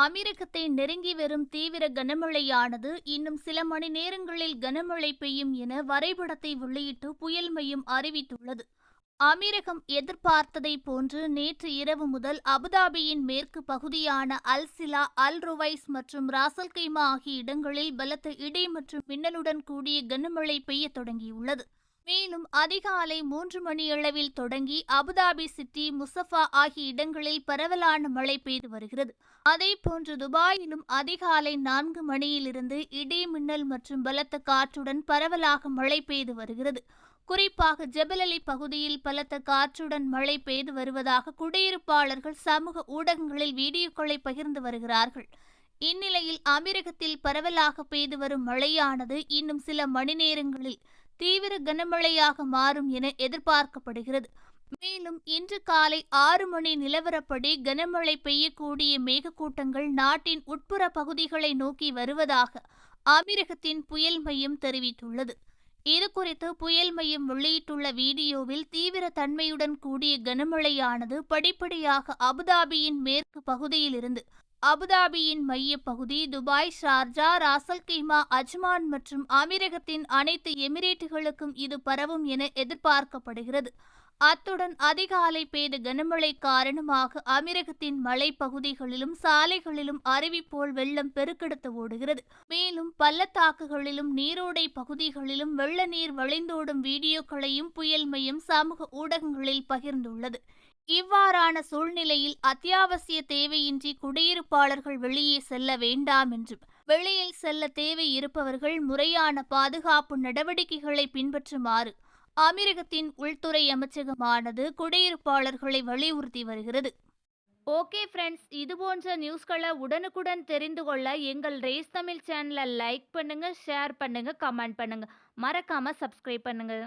அமீரகத்தை நெருங்கி வரும் தீவிர கனமழையானது இன்னும் சில மணி நேரங்களில் கனமழை பெய்யும் என வரைபடத்தை வெளியிட்டு புயல் மையம் அறிவித்துள்ளது. அமீரகம் எதிர்பார்த்ததை போன்று நேற்று இரவு முதல் அபுதாபியின் மேற்கு பகுதியான அல்சிலா அல் ருவைஸ் மற்றும் ராசல் கைமா ஆகிய இடங்களில் பலத்த இடி மற்றும் மின்னலுடன் கூடிய கனமழை பெய்யத் தொடங்கியுள்ளது. மேலும் அதிகாலை மூன்று மணியளவில் தொடங்கி அபுதாபி சிட்டி முசஃபா ஆகிய இடங்களில் பரவலான மழை பெய்து வருகிறது. அதேபோன்று துபாயிலும் அதிகாலை நான்கு மணியிலிருந்து இடி மின்னல் மற்றும் பலத்த காற்றுடன் பரவலாக மழை பெய்து வருகிறது. குறிப்பாக ஜெபலலி பகுதியில் பலத்த காற்றுடன் மழை பெய்து வருவதாக குடியிருப்பாளர்கள் சமூக ஊடகங்களில் வீடியோக்களை பகிர்ந்து வருகிறார்கள். இந்நிலையில் அமீரகத்தில் பரவலாக பெய்து வரும் மழையானது இன்னும் சில மணி நேரங்களில் தீவிர கனமழையாக மாறும் என எதிர்பார்க்கப்படுகிறது. மேலும் இன்று காலை ஆறு மணி நிலவரப்படி கனமழை பெய்யக்கூடிய மேகக்கூட்டங்கள் நாட்டின் உட்புற பகுதிகளை நோக்கி வருவதாக அமீரகத்தின் புயல் மையம் தெரிவித்துள்ளது. இதுகுறித்து புயல் மையம் வெளியிட்டுள்ள வீடியோவில் தீவிர தன்மையுடன் கூடிய கனமழையானது படிப்படியாக அபுதாபியின் மேற்கு பகுதியிலிருந்து அபுதாபியின் மையப்பகுதி பகுதி துபாய் ஷார்ஜா ராசல்கீமா அஜ்மான் மற்றும் அமீரகத்தின் அனைத்து எமிரேட்டுகளுக்கும் இது பரவும் என எதிர்பார்க்கப்படுகிறது. அத்துடன் அதிகாலை பெய்த கனமழை காரணமாக அமீரகத்தின் மலைப்பகுதிகளிலும் சாலைகளிலும் அருவி போல் வெள்ளம் பெருக்கெடுத்து ஓடுகிறது. மேலும் பள்ளத்தாக்குகளிலும் நீரோடை பகுதிகளிலும் வெள்ள நீர் வழிந்தோடும் வீடியோக்களையும் புயல் மையம் சமூக ஊடகங்களில் பகிர்ந்துள்ளது. இவ்வாறான சூழ்நிலையில் அத்தியாவசிய தேவையின்றி குடியிருப்பாளர்கள் வெளியே செல்ல வேண்டாம் என்றும் வெளியில் செல்ல தேவை இருப்பவர்கள் முறையான பாதுகாப்பு நடவடிக்கைகளை பின்பற்றுமாறு அமீரகத்தின் உள்துறை அமைச்சகமானது குடியிருப்பாளர்களை வலியுறுத்தி வருகிறது. ஓகே ஃப்ரெண்ட்ஸ் இது போன்ற நியூஸ்களை உடனுக்குடன் தெரிந்து கொள்ள எங்கள் ரேஸ் தமிழ் சேனலை லைக் பண்ணுங்க ஷேர் பண்ணுங்க கமெண்ட் பண்ணுங்க. மறக்காமல் சப்ஸ்கிரைப் பண்ணுங்கள்